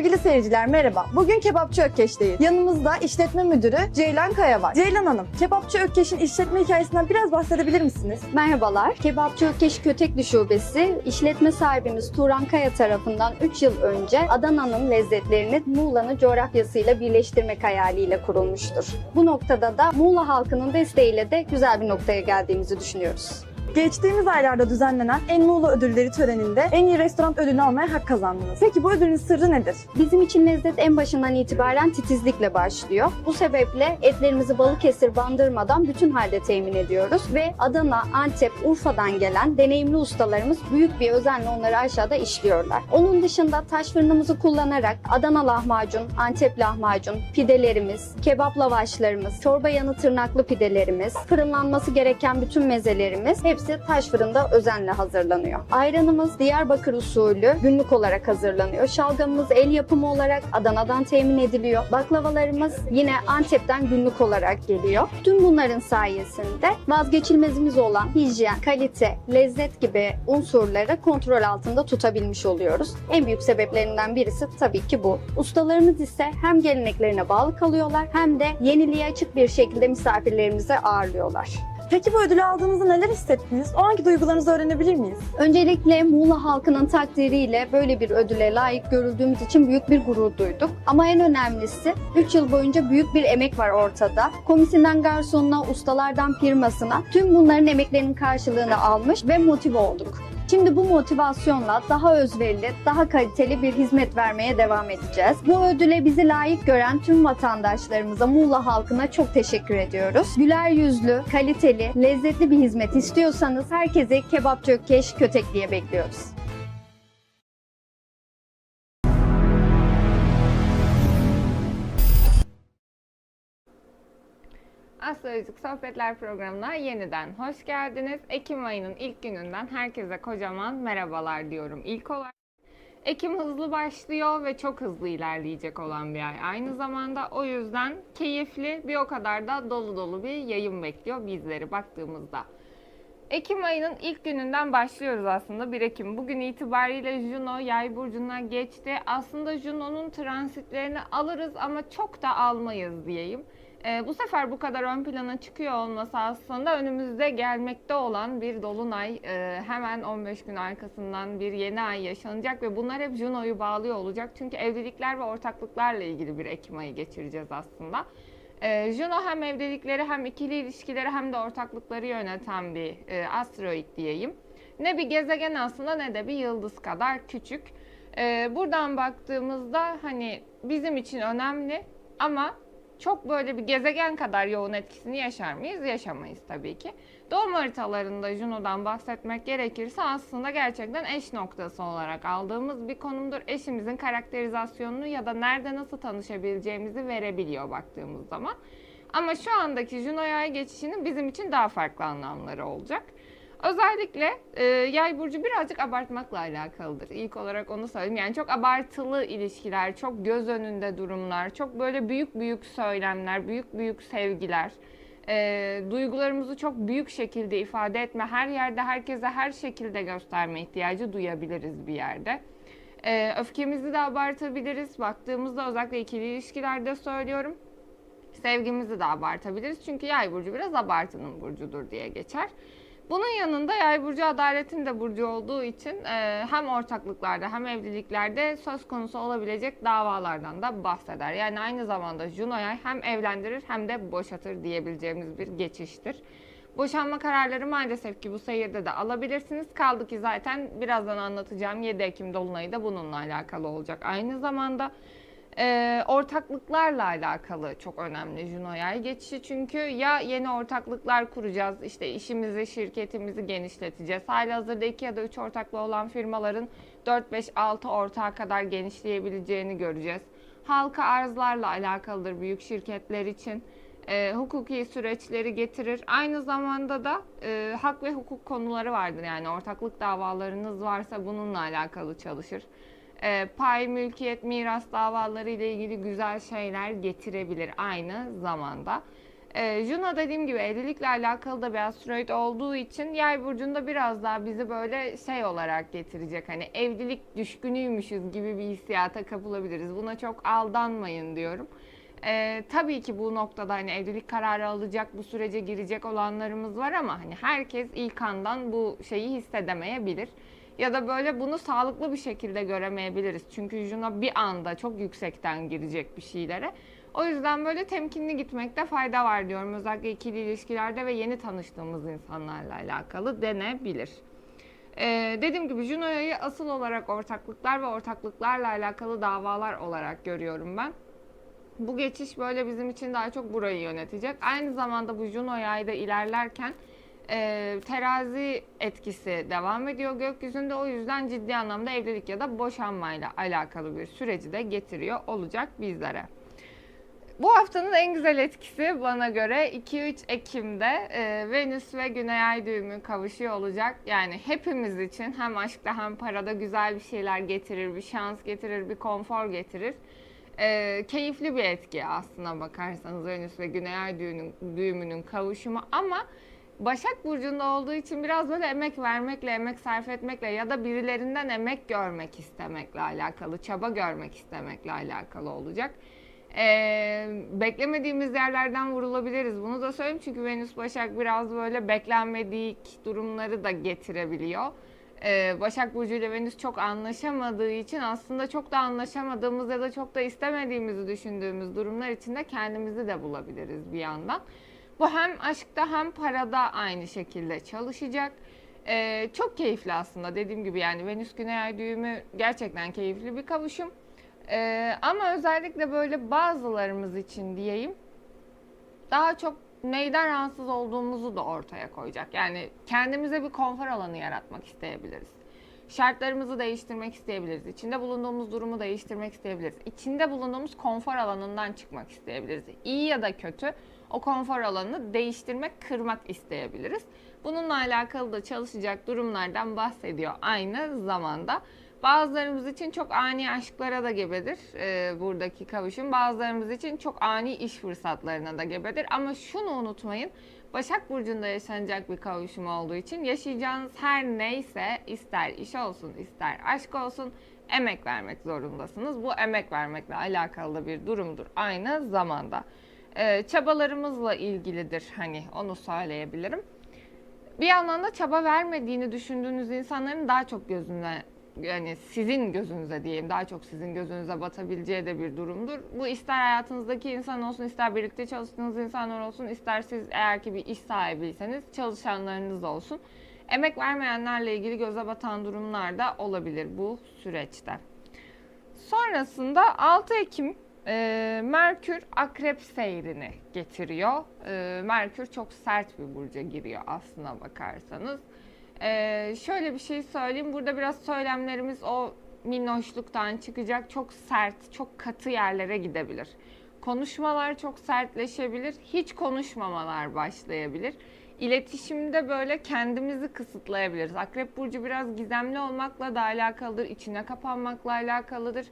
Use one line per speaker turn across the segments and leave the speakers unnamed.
Sevgili seyirciler merhaba. Bugün Kebapçı Ökkeş'teyiz. Yanımızda işletme müdürü Ceylan Kaya var. Ceylan Hanım, Kebapçı Ökkeş'in işletme hikayesinden biraz bahsedebilir misiniz?
Merhabalar. Kebapçı Ökeş Kötekli Şubesi işletme sahibimiz Turan Kaya tarafından 3 yıl önce Adana'nın lezzetlerini Muğla'nın coğrafyasıyla birleştirmek hayaliyle kurulmuştur. Bu noktada da Muğla halkının desteğiyle de güzel bir noktaya geldiğimizi düşünüyoruz.
Geçtiğimiz aylarda düzenlenen En Muğla Ödülleri töreninde en iyi restoran ödülünü almaya hak kazandınız. Peki bu ödülün sırrı nedir?
Bizim için lezzet en başından itibaren titizlikle başlıyor. Bu sebeple etlerimizi Balıkesir bandırmadan bütün halde temin ediyoruz ve Adana, Antep, Urfa'dan gelen deneyimli ustalarımız büyük bir özenle onları aşağıda işliyorlar. Onun dışında taş fırınımızı kullanarak Adana lahmacun, Antep lahmacun, pidelerimiz, kebap lavaşlarımız, çorba yanı tırnaklı pidelerimiz, fırınlanması gereken bütün mezelerimiz hepsi taş fırında özenle hazırlanıyor. Ayranımız Diyarbakır usulü günlük olarak hazırlanıyor. Şalgamımız el yapımı olarak Adana'dan temin ediliyor. Baklavalarımız yine Antep'ten günlük olarak geliyor. Tüm bunların sayesinde vazgeçilmezimiz olan hijyen, kalite, lezzet gibi unsurları kontrol altında tutabilmiş oluyoruz. En büyük sebeplerinden birisi tabii ki bu. Ustalarımız ise hem geleneklerine bağlı kalıyorlar hem de yeniliğe açık bir şekilde misafirlerimizi ağırlıyorlar.
Peki bu ödülü aldığınızda neler hissettiniz? O anki duygularınızı öğrenebilir miyiz?
Öncelikle Muğla halkının takdiriyle böyle bir ödüle layık görüldüğümüz için büyük bir gurur duyduk. Ama en önemlisi 3 yıl boyunca büyük bir emek var ortada. Komisinden garsonuna, ustalardan firmasına tüm bunların emeklerinin karşılığını almış ve motive olduk. Şimdi bu motivasyonla daha özverili, daha kaliteli bir hizmet vermeye devam edeceğiz. Bu ödüle bizi layık gören tüm vatandaşlarımıza, Muğla halkına çok teşekkür ediyoruz. Güler yüzlü, kaliteli, lezzetli bir hizmet istiyorsanız herkesi Kebapçı Ökkeş Kötekli'ye bekliyoruz.
Astrolojik Sohbetler programına yeniden hoş geldiniz. Ekim ayının ilk gününden herkese kocaman merhabalar diyorum ilk olarak. Ekim hızlı başlıyor ve çok hızlı ilerleyecek olan bir ay. Aynı zamanda o yüzden keyifli bir o kadar da dolu dolu bir yayın bekliyor bizleri baktığımızda. Ekim ayının ilk gününden başlıyoruz aslında 1 Ekim. Bugün itibariyle Juno yay burcuna geçti. Aslında Juno'nun transitlerini alırız ama çok da almayız diyeyim. Ee, bu sefer bu kadar ön plana çıkıyor olması aslında önümüzde gelmekte olan bir dolunay. Ee, hemen 15 gün arkasından bir yeni ay yaşanacak ve bunlar hep Juno'yu bağlıyor olacak. Çünkü evlilikler ve ortaklıklarla ilgili bir Ekim ayı geçireceğiz aslında. Ee, Juno hem evlilikleri hem ikili ilişkileri hem de ortaklıkları yöneten bir e, asteroid diyeyim. Ne bir gezegen aslında ne de bir yıldız kadar küçük. Ee, buradan baktığımızda hani bizim için önemli ama çok böyle bir gezegen kadar yoğun etkisini yaşar mıyız? Yaşamayız tabii ki. Doğum haritalarında Juno'dan bahsetmek gerekirse aslında gerçekten eş noktası olarak aldığımız bir konumdur. Eşimizin karakterizasyonunu ya da nerede nasıl tanışabileceğimizi verebiliyor baktığımız zaman. Ama şu andaki Juno yay geçişinin bizim için daha farklı anlamları olacak. Özellikle e, yay burcu birazcık abartmakla alakalıdır. İlk olarak onu söyleyeyim. Yani çok abartılı ilişkiler, çok göz önünde durumlar, çok böyle büyük büyük söylemler, büyük büyük sevgiler, e, duygularımızı çok büyük şekilde ifade etme, her yerde herkese her şekilde gösterme ihtiyacı duyabiliriz bir yerde. E, öfkemizi de abartabiliriz. Baktığımızda özellikle ikili ilişkilerde söylüyorum. Sevgimizi de abartabiliriz. Çünkü yay burcu biraz abartının burcudur diye geçer. Bunun yanında yay burcu adaletin de burcu olduğu için e, hem ortaklıklarda hem evliliklerde söz konusu olabilecek davalardan da bahseder. Yani aynı zamanda Juno yay hem evlendirir hem de boşatır diyebileceğimiz bir geçiştir. Boşanma kararları maalesef ki bu seyirde de alabilirsiniz. Kaldı ki zaten birazdan anlatacağım 7 Ekim Dolunay'ı da bununla alakalı olacak. Aynı zamanda e, ortaklıklarla alakalı çok önemli Juno yay geçişi çünkü ya yeni ortaklıklar kuracağız işte işimizi şirketimizi genişleteceğiz. Hali hazırda 2 ya da 3 ortaklı olan firmaların 4-5-6 ortağa kadar genişleyebileceğini göreceğiz. Halka arzlarla alakalıdır büyük şirketler için. E, hukuki süreçleri getirir. Aynı zamanda da e, hak ve hukuk konuları vardır. Yani ortaklık davalarınız varsa bununla alakalı çalışır e, pay, mülkiyet, miras davaları ile ilgili güzel şeyler getirebilir aynı zamanda. Ee, Juno dediğim gibi evlilikle alakalı da bir asteroid olduğu için yay burcunda biraz daha bizi böyle şey olarak getirecek. Hani evlilik düşkünüymüşüz gibi bir hissiyata kapılabiliriz. Buna çok aldanmayın diyorum. Ee, tabii ki bu noktada hani evlilik kararı alacak, bu sürece girecek olanlarımız var ama hani herkes ilk andan bu şeyi hissedemeyebilir. Ya da böyle bunu sağlıklı bir şekilde göremeyebiliriz. Çünkü Juno bir anda çok yüksekten girecek bir şeylere. O yüzden böyle temkinli gitmekte fayda var diyorum. Özellikle ikili ilişkilerde ve yeni tanıştığımız insanlarla alakalı denebilir. Ee, dediğim gibi Juno'yu asıl olarak ortaklıklar ve ortaklıklarla alakalı davalar olarak görüyorum ben. Bu geçiş böyle bizim için daha çok burayı yönetecek. Aynı zamanda bu Juno yayda ilerlerken e, terazi etkisi devam ediyor gökyüzünde. O yüzden ciddi anlamda evlilik ya da boşanmayla alakalı bir süreci de getiriyor olacak bizlere. Bu haftanın en güzel etkisi bana göre 2-3 Ekim'de e, Venüs ve Güney Ay düğümü kavuşuyor olacak. Yani hepimiz için hem aşkta hem parada güzel bir şeyler getirir, bir şans getirir, bir konfor getirir. E, keyifli bir etki aslına bakarsanız Venüs ve Güney Ay düğünün, düğümünün kavuşumu ama Başak Burcu'nda olduğu için biraz böyle emek vermekle, emek sarf etmekle ya da birilerinden emek görmek istemekle alakalı, çaba görmek istemekle alakalı olacak. Ee, beklemediğimiz yerlerden vurulabiliriz. Bunu da söyleyeyim çünkü Venüs Başak biraz böyle beklenmedik durumları da getirebiliyor. Ee, Başak Burcu ile Venüs çok anlaşamadığı için aslında çok da anlaşamadığımız ya da çok da istemediğimizi düşündüğümüz durumlar içinde kendimizi de bulabiliriz bir yandan. Bu hem aşkta hem parada aynı şekilde çalışacak. Ee, çok keyifli aslında dediğim gibi yani Venüs Güney Ay düğümü gerçekten keyifli bir kavuşum. Ee, ama özellikle böyle bazılarımız için diyeyim daha çok neyden rahatsız olduğumuzu da ortaya koyacak. Yani kendimize bir konfor alanı yaratmak isteyebiliriz. Şartlarımızı değiştirmek isteyebiliriz. İçinde bulunduğumuz durumu değiştirmek isteyebiliriz. İçinde bulunduğumuz konfor alanından çıkmak isteyebiliriz. İyi ya da kötü o konfor alanını değiştirmek, kırmak isteyebiliriz. Bununla alakalı da çalışacak durumlardan bahsediyor aynı zamanda. Bazılarımız için çok ani aşklara da gebedir e, buradaki kavuşum. Bazılarımız için çok ani iş fırsatlarına da gebedir. Ama şunu unutmayın. Başak Burcu'nda yaşanacak bir kavuşum olduğu için yaşayacağınız her neyse ister iş olsun ister aşk olsun emek vermek zorundasınız. Bu emek vermekle alakalı da bir durumdur aynı zamanda. E, çabalarımızla ilgilidir hani onu söyleyebilirim. Bir yandan da çaba vermediğini düşündüğünüz insanların daha çok gözüne yani sizin gözünüze diyeyim daha çok sizin gözünüze batabileceği de bir durumdur. Bu ister hayatınızdaki insan olsun, ister birlikte çalıştığınız insanlar olsun, ister siz eğer ki bir iş sahibiyseniz çalışanlarınız olsun. Emek vermeyenlerle ilgili göze batan durumlar da olabilir bu süreçte. Sonrasında 6 Ekim e, Merkür akrep seyrini getiriyor. E, Merkür çok sert bir burca giriyor aslına bakarsanız. Ee, şöyle bir şey söyleyeyim. Burada biraz söylemlerimiz o minnoşluktan çıkacak. Çok sert, çok katı yerlere gidebilir. Konuşmalar çok sertleşebilir. Hiç konuşmamalar başlayabilir. İletişimde böyle kendimizi kısıtlayabiliriz. Akrep Burcu biraz gizemli olmakla da alakalıdır. içine kapanmakla alakalıdır.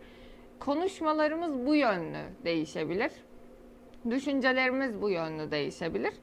Konuşmalarımız bu yönlü değişebilir. Düşüncelerimiz bu yönlü değişebilir.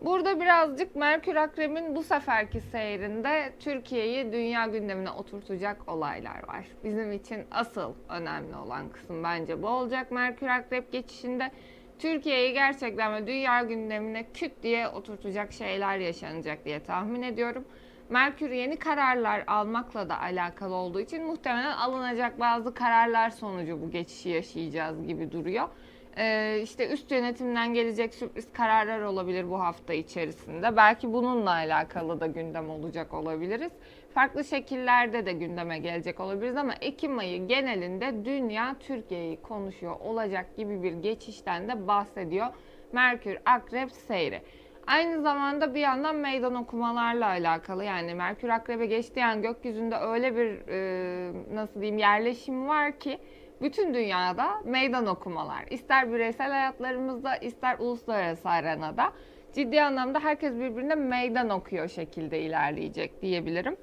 Burada birazcık Merkür Akrep'in bu seferki seyrinde Türkiye'yi dünya gündemine oturtacak olaylar var. Bizim için asıl önemli olan kısım bence bu olacak Merkür Akrep geçişinde. Türkiye'yi gerçekten ve dünya gündemine küt diye oturtacak şeyler yaşanacak diye tahmin ediyorum. Merkür yeni kararlar almakla da alakalı olduğu için muhtemelen alınacak bazı kararlar sonucu bu geçişi yaşayacağız gibi duruyor. Ee, işte üst yönetimden gelecek sürpriz kararlar olabilir bu hafta içerisinde. Belki bununla alakalı da gündem olacak olabiliriz. Farklı şekillerde de gündeme gelecek olabiliriz ama Ekim ayı genelinde dünya Türkiye'yi konuşuyor olacak gibi bir geçişten de bahsediyor. Merkür Akrep seyri. Aynı zamanda bir yandan meydan okumalarla alakalı yani Merkür Akrep'e geçtiği an gökyüzünde öyle bir e, nasıl diyeyim yerleşim var ki bütün dünyada meydan okumalar. İster bireysel hayatlarımızda ister uluslararası arenada ciddi anlamda herkes birbirine meydan okuyor şekilde ilerleyecek diyebilirim.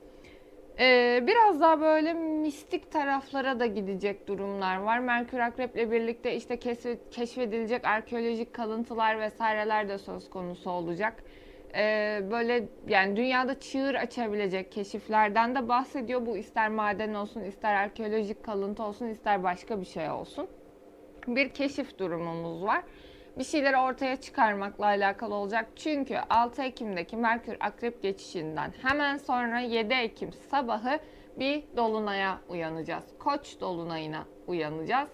Ee, biraz daha böyle mistik taraflara da gidecek durumlar var. Merkür Akrep'le birlikte işte keşfe- keşfedilecek arkeolojik kalıntılar vesaireler de söz konusu olacak. Ee, böyle yani dünyada çığır açabilecek keşiflerden de bahsediyor. Bu ister maden olsun, ister arkeolojik kalıntı olsun, ister başka bir şey olsun. Bir keşif durumumuz var. Bir şeyleri ortaya çıkarmakla alakalı olacak. Çünkü 6 Ekim'deki Merkür Akrep geçişinden hemen sonra 7 Ekim sabahı bir dolunaya uyanacağız. Koç dolunayına uyanacağız.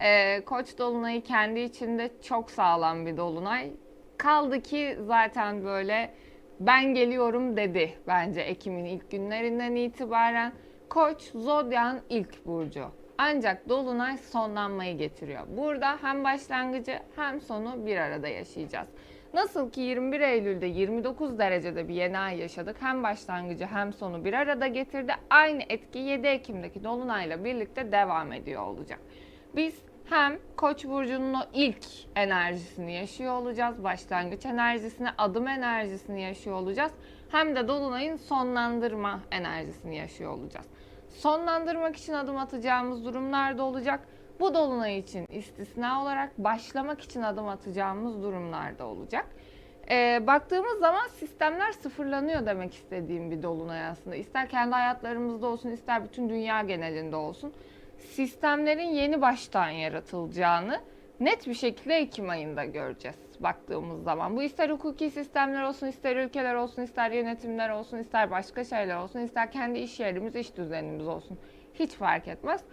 Ee, Koç dolunayı kendi içinde çok sağlam bir dolunay. Kaldı ki zaten böyle ben geliyorum dedi bence Ekim'in ilk günlerinden itibaren. Koç zodyan ilk burcu. Ancak dolunay sonlanmayı getiriyor. Burada hem başlangıcı hem sonu bir arada yaşayacağız. Nasıl ki 21 Eylül'de 29 derecede bir yeni ay yaşadık. Hem başlangıcı hem sonu bir arada getirdi. Aynı etki 7 Ekim'deki dolunayla birlikte devam ediyor olacak. Biz hem Koç burcunun o ilk enerjisini yaşıyor olacağız, başlangıç enerjisini, adım enerjisini yaşıyor olacağız. Hem de dolunayın sonlandırma enerjisini yaşıyor olacağız. Sonlandırmak için adım atacağımız durumlar da olacak. Bu dolunay için istisna olarak başlamak için adım atacağımız durumlar da olacak. Ee, baktığımız zaman sistemler sıfırlanıyor demek istediğim bir dolunay aslında. İster kendi hayatlarımızda olsun, ister bütün dünya genelinde olsun. Sistemlerin yeni baştan yaratılacağını net bir şekilde Ekim ayında göreceğiz baktığımız zaman. Bu ister hukuki sistemler olsun, ister ülkeler olsun, ister yönetimler olsun, ister başka şeyler olsun, ister kendi iş yerimiz, iş düzenimiz olsun. Hiç fark etmez.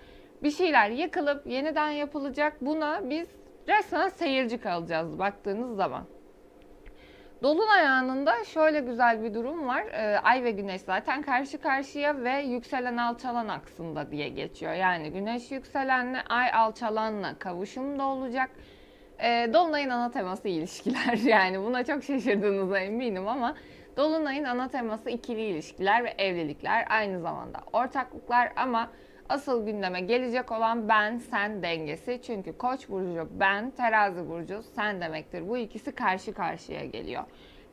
Bir şeyler yıkılıp yeniden yapılacak. Buna biz resmen seyirci kalacağız baktığınız zaman. Dolunay anında şöyle güzel bir durum var. Ee, Ay ve Güneş zaten karşı karşıya ve yükselen alçalan aksında diye geçiyor. Yani Güneş yükselenle Ay alçalanla kavuşumda olacak. Ee, Dolunay'ın ana teması ilişkiler. Yani buna çok şaşırdığınıza eminim ama Dolunay'ın ana teması ikili ilişkiler ve evlilikler. Aynı zamanda ortaklıklar ama asıl gündeme gelecek olan ben sen dengesi. Çünkü Koç burcu ben, Terazi burcu sen demektir. Bu ikisi karşı karşıya geliyor.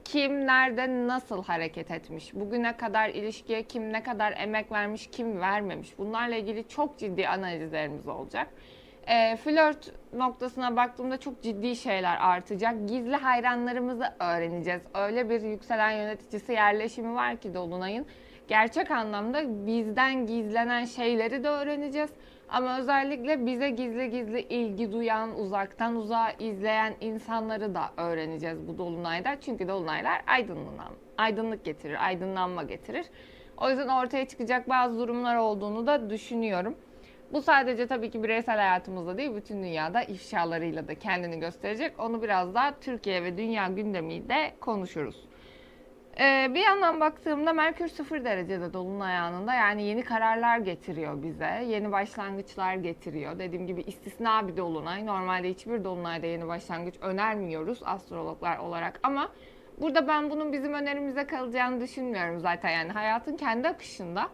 Kim nerede nasıl hareket etmiş? Bugüne kadar ilişkiye kim ne kadar emek vermiş, kim vermemiş? Bunlarla ilgili çok ciddi analizlerimiz olacak. E, flört noktasına baktığımda çok ciddi şeyler artacak. Gizli hayranlarımızı öğreneceğiz. Öyle bir yükselen yöneticisi yerleşimi var ki Dolunay'ın. Gerçek anlamda bizden gizlenen şeyleri de öğreneceğiz. Ama özellikle bize gizli gizli ilgi duyan, uzaktan uzağa izleyen insanları da öğreneceğiz bu dolunayda. Çünkü dolunaylar aydınlanan, aydınlık getirir, aydınlanma getirir. O yüzden ortaya çıkacak bazı durumlar olduğunu da düşünüyorum. Bu sadece tabii ki bireysel hayatımızda değil, bütün dünyada ifşalarıyla da kendini gösterecek. Onu biraz daha Türkiye ve dünya gündemiyle konuşuruz. Ee, bir yandan baktığımda Merkür 0 derecede dolunay anında yani yeni kararlar getiriyor bize. Yeni başlangıçlar getiriyor. Dediğim gibi istisna bir dolunay. Normalde hiçbir dolunayda yeni başlangıç önermiyoruz astrologlar olarak ama burada ben bunun bizim önerimize kalacağını düşünmüyorum zaten. Yani hayatın kendi akışında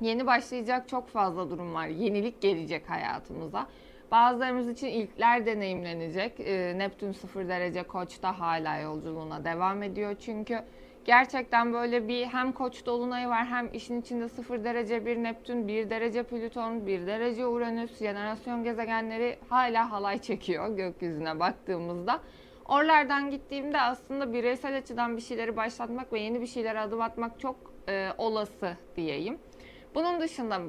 yeni başlayacak çok fazla durum var. Yenilik gelecek hayatımıza. Bazılarımız için ilkler deneyimlenecek. Ee, Neptün 0 derece koçta hala yolculuğuna devam ediyor çünkü. Gerçekten böyle bir hem koç dolunayı var hem işin içinde 0 derece bir Neptün, 1 derece Plüton, 1 derece Uranüs, jenerasyon gezegenleri hala halay çekiyor gökyüzüne baktığımızda. Oralardan gittiğimde aslında bireysel açıdan bir şeyleri başlatmak ve yeni bir şeylere adım atmak çok e, olası diyeyim. Bunun dışında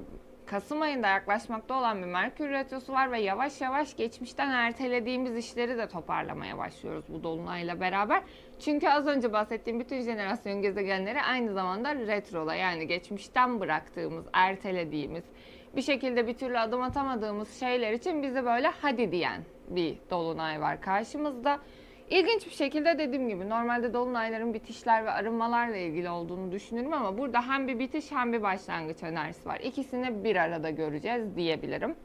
Kasım ayında yaklaşmakta olan bir Merkür Retrosu var ve yavaş yavaş geçmişten ertelediğimiz işleri de toparlamaya başlıyoruz bu dolunayla beraber. Çünkü az önce bahsettiğim bütün jenerasyon gezegenleri aynı zamanda retroda yani geçmişten bıraktığımız, ertelediğimiz, bir şekilde bir türlü adım atamadığımız şeyler için bize böyle hadi diyen bir dolunay var karşımızda. İlginç bir şekilde dediğim gibi normalde dolunayların bitişler ve arınmalarla ilgili olduğunu düşünürüm ama burada hem bir bitiş hem bir başlangıç enerjisi var. İkisini bir arada göreceğiz diyebilirim.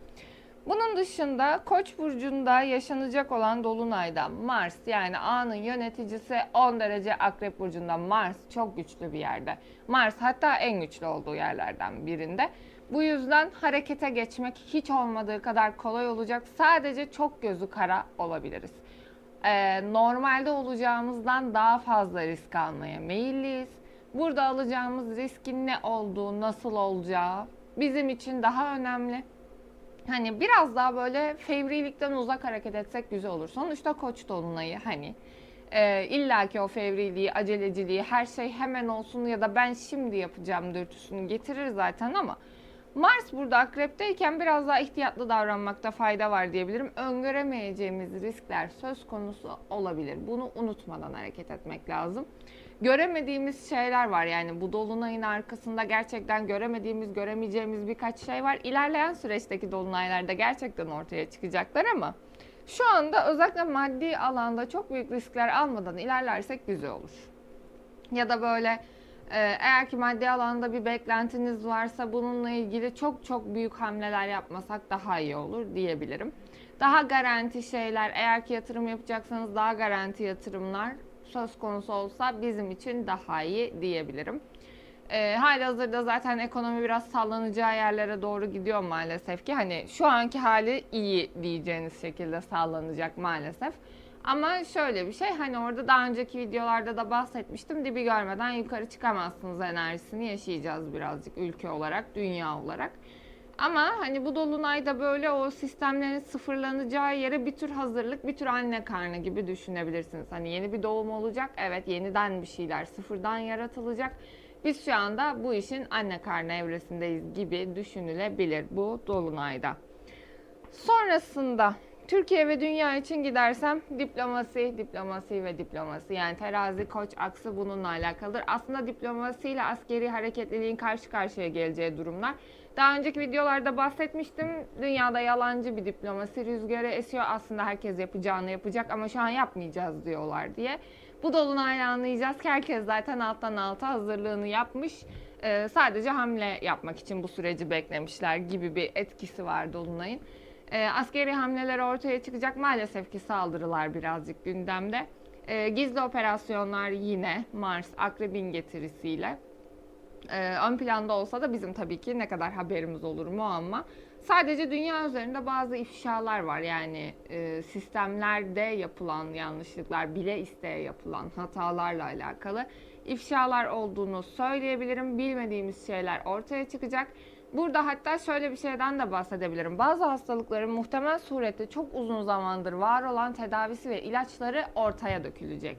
Bunun dışında Koç burcunda yaşanacak olan dolunayda Mars yani anın yöneticisi 10 derece Akrep burcunda Mars çok güçlü bir yerde. Mars hatta en güçlü olduğu yerlerden birinde. Bu yüzden harekete geçmek hiç olmadığı kadar kolay olacak. Sadece çok gözü kara olabiliriz e, normalde olacağımızdan daha fazla risk almaya meyilliyiz. Burada alacağımız riskin ne olduğu, nasıl olacağı bizim için daha önemli. Hani biraz daha böyle fevrilikten uzak hareket etsek güzel olur. Sonuçta koç dolunayı hani e, illaki o fevriliği, aceleciliği, her şey hemen olsun ya da ben şimdi yapacağım dürtüsünü getirir zaten ama Mars burada akrepteyken biraz daha ihtiyatlı davranmakta fayda var diyebilirim. Öngöremeyeceğimiz riskler söz konusu olabilir. Bunu unutmadan hareket etmek lazım. Göremediğimiz şeyler var yani bu dolunayın arkasında gerçekten göremediğimiz, göremeyeceğimiz birkaç şey var. İlerleyen süreçteki dolunaylarda gerçekten ortaya çıkacaklar ama şu anda özellikle maddi alanda çok büyük riskler almadan ilerlersek güzel olur. Ya da böyle eğer ki maddi alanda bir beklentiniz varsa bununla ilgili çok çok büyük hamleler yapmasak daha iyi olur diyebilirim. Daha garanti şeyler eğer ki yatırım yapacaksanız daha garanti yatırımlar söz konusu olsa bizim için daha iyi diyebilirim. E, hali hazırda zaten ekonomi biraz sallanacağı yerlere doğru gidiyor maalesef ki. Hani şu anki hali iyi diyeceğiniz şekilde sallanacak maalesef. Ama şöyle bir şey hani orada daha önceki videolarda da bahsetmiştim. Dibi görmeden yukarı çıkamazsınız enerjisini yaşayacağız birazcık ülke olarak, dünya olarak. Ama hani bu dolunayda böyle o sistemlerin sıfırlanacağı yere bir tür hazırlık, bir tür anne karnı gibi düşünebilirsiniz. Hani yeni bir doğum olacak. Evet yeniden bir şeyler sıfırdan yaratılacak. Biz şu anda bu işin anne karnı evresindeyiz gibi düşünülebilir bu dolunayda. Sonrasında Türkiye ve dünya için gidersem diplomasi, diplomasi ve diplomasi. Yani terazi, koç aksı bununla alakalıdır. Aslında diplomasi ile askeri hareketliliğin karşı karşıya geleceği durumlar. Daha önceki videolarda bahsetmiştim. Dünyada yalancı bir diplomasi rüzgarı esiyor. Aslında herkes yapacağını yapacak ama şu an yapmayacağız diyorlar diye. Bu dolunayla anlayacağız ki herkes zaten alttan alta hazırlığını yapmış. Ee, sadece hamle yapmak için bu süreci beklemişler gibi bir etkisi var dolunayın. E, askeri hamleler ortaya çıkacak. Maalesef ki saldırılar birazcık gündemde. E, gizli operasyonlar yine Mars akrebin getirisiyle. E, ön planda olsa da bizim tabii ki ne kadar haberimiz olur mu ama sadece dünya üzerinde bazı ifşalar var. Yani e, sistemlerde yapılan yanlışlıklar, bile isteye yapılan hatalarla alakalı ifşalar olduğunu söyleyebilirim. Bilmediğimiz şeyler ortaya çıkacak. Burada hatta şöyle bir şeyden de bahsedebilirim. Bazı hastalıkların muhtemel surette çok uzun zamandır var olan tedavisi ve ilaçları ortaya dökülecek.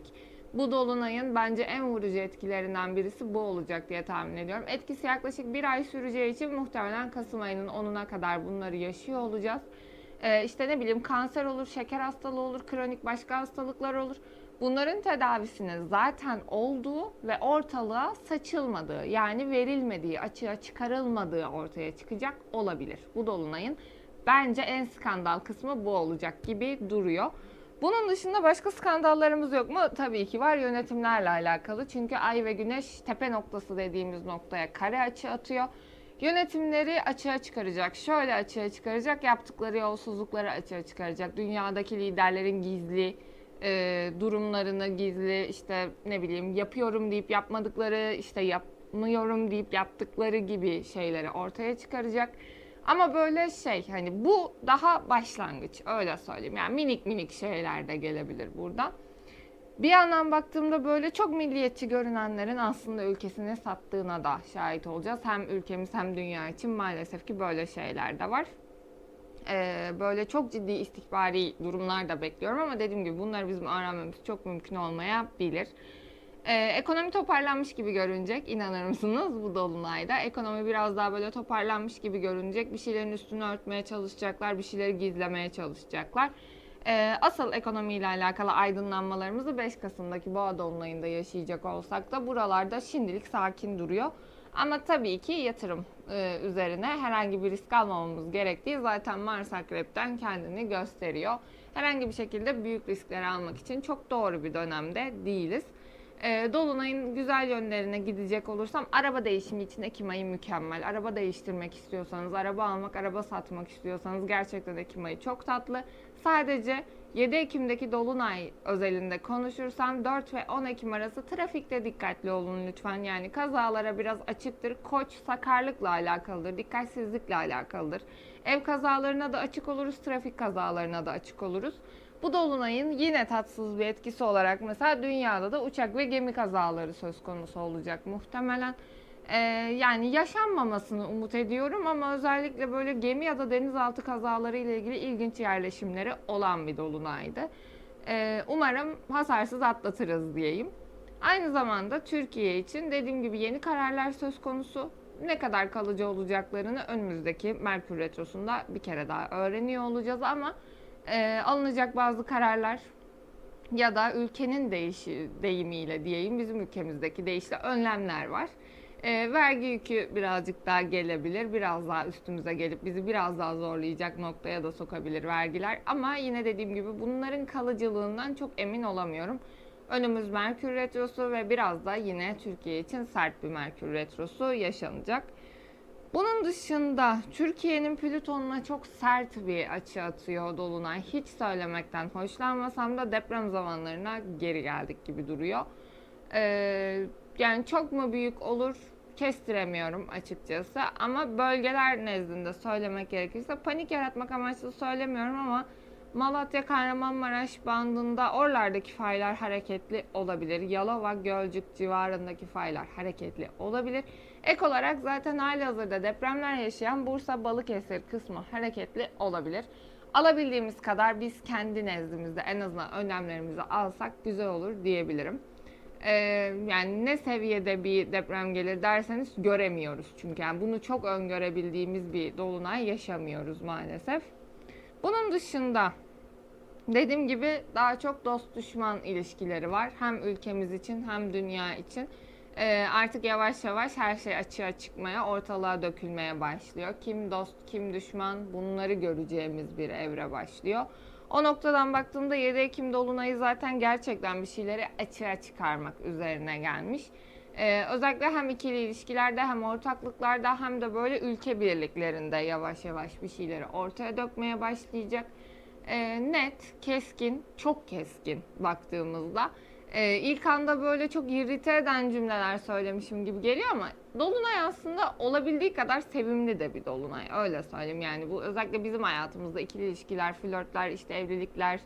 Bu dolunayın bence en vurucu etkilerinden birisi bu olacak diye tahmin ediyorum. Etkisi yaklaşık bir ay süreceği için muhtemelen Kasım ayının 10'una kadar bunları yaşıyor olacağız. Ee, işte ne bileyim kanser olur, şeker hastalığı olur, kronik başka hastalıklar olur. Bunların tedavisinin zaten olduğu ve ortalığa saçılmadığı yani verilmediği, açığa çıkarılmadığı ortaya çıkacak olabilir. Bu dolunayın bence en skandal kısmı bu olacak gibi duruyor. Bunun dışında başka skandallarımız yok mu? Tabii ki var yönetimlerle alakalı. Çünkü Ay ve Güneş tepe noktası dediğimiz noktaya kare açı atıyor. Yönetimleri açığa çıkaracak. Şöyle açığa çıkaracak. Yaptıkları yolsuzlukları açığa çıkaracak. Dünyadaki liderlerin gizli e, durumlarını gizli işte ne bileyim yapıyorum deyip yapmadıkları işte yapmıyorum deyip yaptıkları gibi şeyleri ortaya çıkaracak. Ama böyle şey hani bu daha başlangıç öyle söyleyeyim. Yani minik minik şeyler de gelebilir buradan. Bir yandan baktığımda böyle çok milliyetçi görünenlerin aslında ülkesini sattığına da şahit olacağız. Hem ülkemiz hem dünya için maalesef ki böyle şeyler de var. Ee, böyle çok ciddi istikbari durumlar da bekliyorum ama dediğim gibi bunları bizim öğrenmemiz çok mümkün olmayabilir. Ee, ekonomi toparlanmış gibi görünecek inanır mısınız bu dolunayda? Ekonomi biraz daha böyle toparlanmış gibi görünecek. Bir şeylerin üstünü örtmeye çalışacaklar, bir şeyleri gizlemeye çalışacaklar. Ee, asıl ekonomiyle alakalı aydınlanmalarımızı 5 Kasım'daki Boğa Dolunay'ında yaşayacak olsak da buralarda şimdilik sakin duruyor. Ama tabii ki yatırım e, üzerine herhangi bir risk almamamız gerektiği zaten Mars Akrep'ten kendini gösteriyor. Herhangi bir şekilde büyük riskler almak için çok doğru bir dönemde değiliz. E, Dolunay'ın güzel yönlerine gidecek olursam araba değişimi için Ekim ayı mükemmel. Araba değiştirmek istiyorsanız, araba almak, araba satmak istiyorsanız gerçekten Ekim ayı çok tatlı. Sadece 7 Ekim'deki Dolunay özelinde konuşursam 4 ve 10 Ekim arası trafikte dikkatli olun lütfen. Yani kazalara biraz açıktır. Koç sakarlıkla alakalıdır, dikkatsizlikle alakalıdır. Ev kazalarına da açık oluruz, trafik kazalarına da açık oluruz. Bu dolunayın yine tatsız bir etkisi olarak mesela dünyada da uçak ve gemi kazaları söz konusu olacak muhtemelen. Ee, yani yaşanmamasını umut ediyorum ama özellikle böyle gemi ya da denizaltı kazaları ile ilgili ilginç yerleşimleri olan bir dolunaydı. Ee, umarım hasarsız atlatırız diyeyim. Aynı zamanda Türkiye için dediğim gibi yeni kararlar söz konusu. Ne kadar kalıcı olacaklarını önümüzdeki Merkür Retrosu'nda bir kere daha öğreniyor olacağız ama e, alınacak bazı kararlar ya da ülkenin değişi, deyimiyle diyeyim bizim ülkemizdeki değişli önlemler var. E, vergi yükü birazcık daha gelebilir, biraz daha üstümüze gelip bizi biraz daha zorlayacak noktaya da sokabilir vergiler. Ama yine dediğim gibi bunların kalıcılığından çok emin olamıyorum. Önümüz Merkür Retrosu ve biraz da yine Türkiye için sert bir Merkür Retrosu yaşanacak. Bunun dışında Türkiye'nin Plüton'una çok sert bir açı atıyor Dolunay. Hiç söylemekten hoşlanmasam da deprem zamanlarına geri geldik gibi duruyor. Ee, yani çok mu büyük olur kestiremiyorum açıkçası. Ama bölgeler nezdinde söylemek gerekirse panik yaratmak amaçlı söylemiyorum ama Malatya, Kahramanmaraş bandında oralardaki faylar hareketli olabilir. Yalova, Gölcük civarındaki faylar hareketli olabilir. Ek olarak zaten halihazırda depremler yaşayan Bursa, Balıkesir kısmı hareketli olabilir. Alabildiğimiz kadar biz kendi nezdimizde en azından önlemlerimizi alsak güzel olur diyebilirim. Ee, yani ne seviyede bir deprem gelir derseniz göremiyoruz. Çünkü yani bunu çok öngörebildiğimiz bir dolunay yaşamıyoruz maalesef. Bunun dışında dediğim gibi daha çok dost düşman ilişkileri var. Hem ülkemiz için hem dünya için. Ee, artık yavaş yavaş her şey açığa çıkmaya, ortalığa dökülmeye başlıyor. Kim dost, kim düşman bunları göreceğimiz bir evre başlıyor. O noktadan baktığımda 7 Ekim Dolunay'ı zaten gerçekten bir şeyleri açığa çıkarmak üzerine gelmiş. Ee, özellikle hem ikili ilişkilerde hem ortaklıklarda hem de böyle ülke birliklerinde yavaş yavaş bir şeyleri ortaya dökmeye başlayacak. Ee, net, keskin, çok keskin baktığımızda. Ee, ilk anda böyle çok irrite eden cümleler söylemişim gibi geliyor ama Dolunay aslında olabildiği kadar sevimli de bir Dolunay. Öyle söyleyeyim yani bu özellikle bizim hayatımızda ikili ilişkiler, flörtler, işte evlilikler,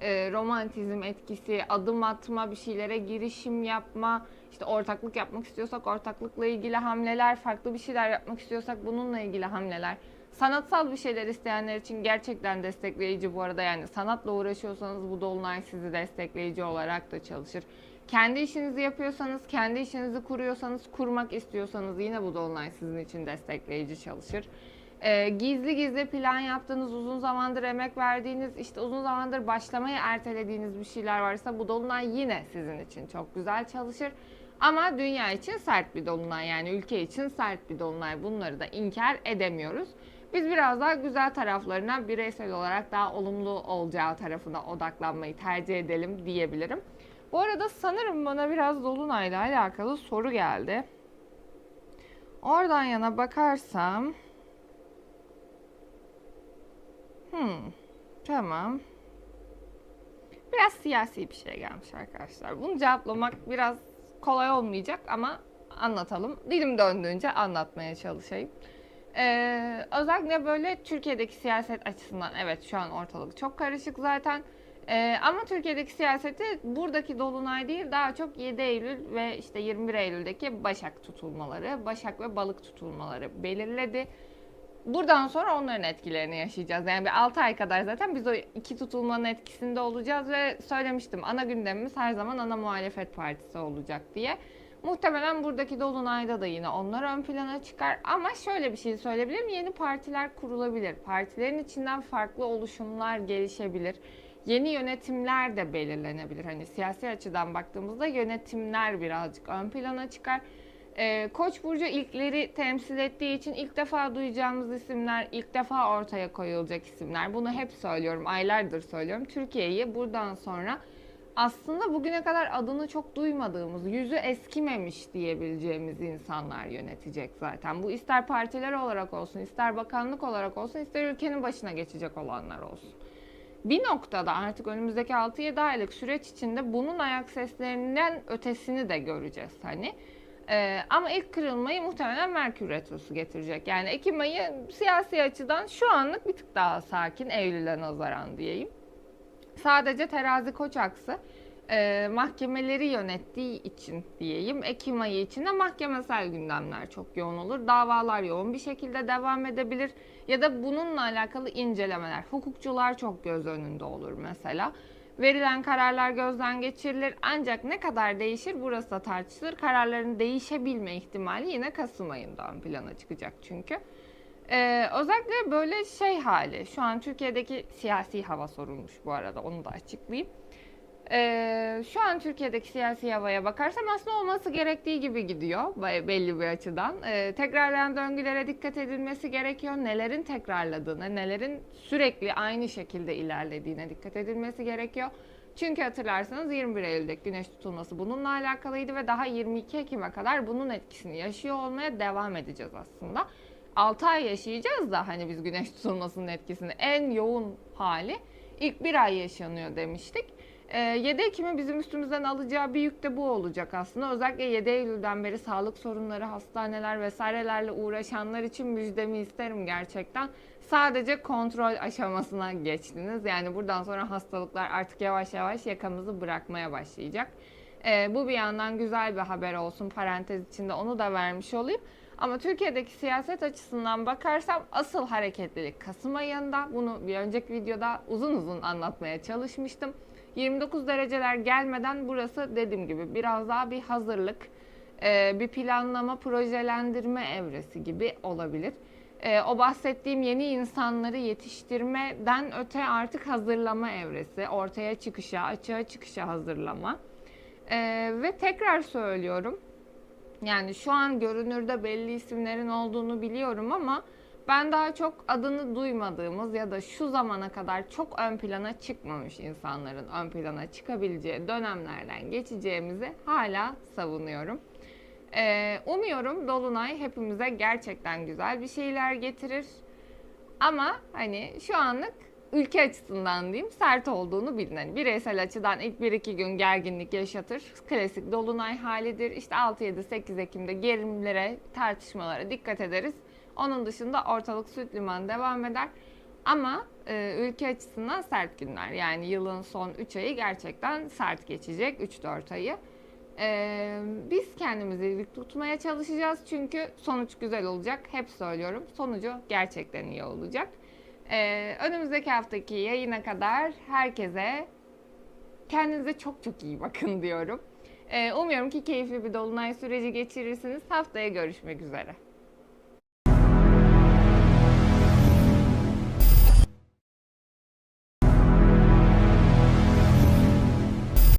e, romantizm etkisi, adım atma, bir şeylere girişim yapma, işte ortaklık yapmak istiyorsak ortaklıkla ilgili hamleler, farklı bir şeyler yapmak istiyorsak bununla ilgili hamleler. Sanatsal bir şeyler isteyenler için gerçekten destekleyici bu arada yani sanatla uğraşıyorsanız bu dolunay sizi destekleyici olarak da çalışır. Kendi işinizi yapıyorsanız, kendi işinizi kuruyorsanız, kurmak istiyorsanız yine bu dolunay sizin için destekleyici çalışır. Ee, gizli gizli plan yaptığınız, uzun zamandır emek verdiğiniz, işte uzun zamandır başlamayı ertelediğiniz bir şeyler varsa bu dolunay yine sizin için çok güzel çalışır. Ama dünya için sert bir dolunay yani ülke için sert bir dolunay. Bunları da inkar edemiyoruz. Biz biraz daha güzel taraflarına bireysel olarak daha olumlu olacağı tarafına odaklanmayı tercih edelim diyebilirim. Bu arada sanırım bana biraz dolunayla alakalı soru geldi. Oradan yana bakarsam Hmm, tamam. Biraz siyasi bir şey gelmiş arkadaşlar. Bunu cevaplamak biraz kolay olmayacak ama anlatalım. Dilim döndüğünce anlatmaya çalışayım. Ee, özellikle böyle Türkiye'deki siyaset açısından evet şu an ortalık çok karışık zaten. Ee, ama Türkiye'deki siyaseti buradaki dolunay değil daha çok 7 Eylül ve işte 21 Eylül'deki Başak tutulmaları, Başak ve Balık tutulmaları belirledi. Buradan sonra onların etkilerini yaşayacağız. Yani bir 6 ay kadar zaten biz o iki tutulmanın etkisinde olacağız ve söylemiştim ana gündemimiz her zaman ana muhalefet partisi olacak diye. Muhtemelen buradaki dolunayda da yine onlar ön plana çıkar ama şöyle bir şey söyleyebilirim. Yeni partiler kurulabilir. Partilerin içinden farklı oluşumlar gelişebilir. Yeni yönetimler de belirlenebilir. Hani siyasi açıdan baktığımızda yönetimler birazcık ön plana çıkar. Ee, Koç burcu ilkleri temsil ettiği için ilk defa duyacağımız isimler, ilk defa ortaya koyulacak isimler. Bunu hep söylüyorum, aylardır söylüyorum. Türkiye'yi buradan sonra aslında bugüne kadar adını çok duymadığımız, yüzü eskimemiş diyebileceğimiz insanlar yönetecek zaten. Bu ister partiler olarak olsun, ister bakanlık olarak olsun, ister ülkenin başına geçecek olanlar olsun. Bir noktada artık önümüzdeki 6-7 aylık süreç içinde bunun ayak seslerinden ötesini de göreceğiz hani. Ee, ama ilk kırılmayı muhtemelen Merkür Retrosu getirecek. Yani Ekim ayı siyasi açıdan şu anlık bir tık daha sakin Eylül'e nazaran diyeyim. Sadece terazi koç aksı e, mahkemeleri yönettiği için diyeyim. Ekim ayı içinde mahkemesel gündemler çok yoğun olur. Davalar yoğun bir şekilde devam edebilir. Ya da bununla alakalı incelemeler. Hukukçular çok göz önünde olur mesela. Verilen kararlar gözden geçirilir. Ancak ne kadar değişir burası da tartışılır. Kararların değişebilme ihtimali yine Kasım ayında ön plana çıkacak çünkü. Ee, özellikle böyle şey hali, şu an Türkiye'deki siyasi hava sorulmuş bu arada onu da açıklayayım. Ee, şu an Türkiye'deki siyasi havaya bakarsam aslında olması gerektiği gibi gidiyor be- belli bir açıdan. Ee, tekrarlayan döngülere dikkat edilmesi gerekiyor. Nelerin tekrarladığını, nelerin sürekli aynı şekilde ilerlediğine dikkat edilmesi gerekiyor. Çünkü hatırlarsanız 21 Eylül'deki güneş tutulması bununla alakalıydı ve daha 22 Ekim'e kadar bunun etkisini yaşıyor olmaya devam edeceğiz aslında. 6 ay yaşayacağız da hani biz güneş tutulmasının etkisini en yoğun hali ilk bir ay yaşanıyor demiştik. Ee, 7 Ekim'in bizim üstümüzden alacağı bir yük de bu olacak aslında. Özellikle 7 Eylül'den beri sağlık sorunları, hastaneler vesairelerle uğraşanlar için müjdemi isterim gerçekten. Sadece kontrol aşamasına geçtiniz. Yani buradan sonra hastalıklar artık yavaş yavaş yakamızı bırakmaya başlayacak. Ee, bu bir yandan güzel bir haber olsun parantez içinde onu da vermiş olayım. Ama Türkiye'deki siyaset açısından bakarsam asıl hareketlilik Kasım ayında. Bunu bir önceki videoda uzun uzun anlatmaya çalışmıştım. 29 dereceler gelmeden burası dediğim gibi biraz daha bir hazırlık, e, bir planlama, projelendirme evresi gibi olabilir. E, O bahsettiğim yeni insanları yetiştirmeden öte artık hazırlama evresi, ortaya çıkışa, açığa çıkışa hazırlama. E, Ve tekrar söylüyorum, yani şu an görünürde belli isimlerin olduğunu biliyorum ama ben daha çok adını duymadığımız ya da şu zamana kadar çok ön plana çıkmamış insanların ön plana çıkabileceği dönemlerden geçeceğimizi hala savunuyorum. Ee, umuyorum Dolunay hepimize gerçekten güzel bir şeyler getirir. Ama hani şu anlık ülke açısından diyeyim sert olduğunu bilin. Hani bireysel açıdan ilk 1-2 gün gerginlik yaşatır. Klasik dolunay halidir. İşte 6-7-8 Ekim'de gerilimlere, tartışmalara dikkat ederiz. Onun dışında ortalık süt liman devam eder. Ama e, ülke açısından sert günler. Yani yılın son 3 ayı gerçekten sert geçecek. 3-4 ayı. E, biz kendimizi dik tutmaya çalışacağız. Çünkü sonuç güzel olacak. Hep söylüyorum. Sonucu gerçekten iyi olacak. Ee, önümüzdeki haftaki yayına kadar herkese kendinize çok çok iyi bakın diyorum. Ee, umuyorum ki keyifli bir dolunay süreci geçirirsiniz. Haftaya görüşmek üzere.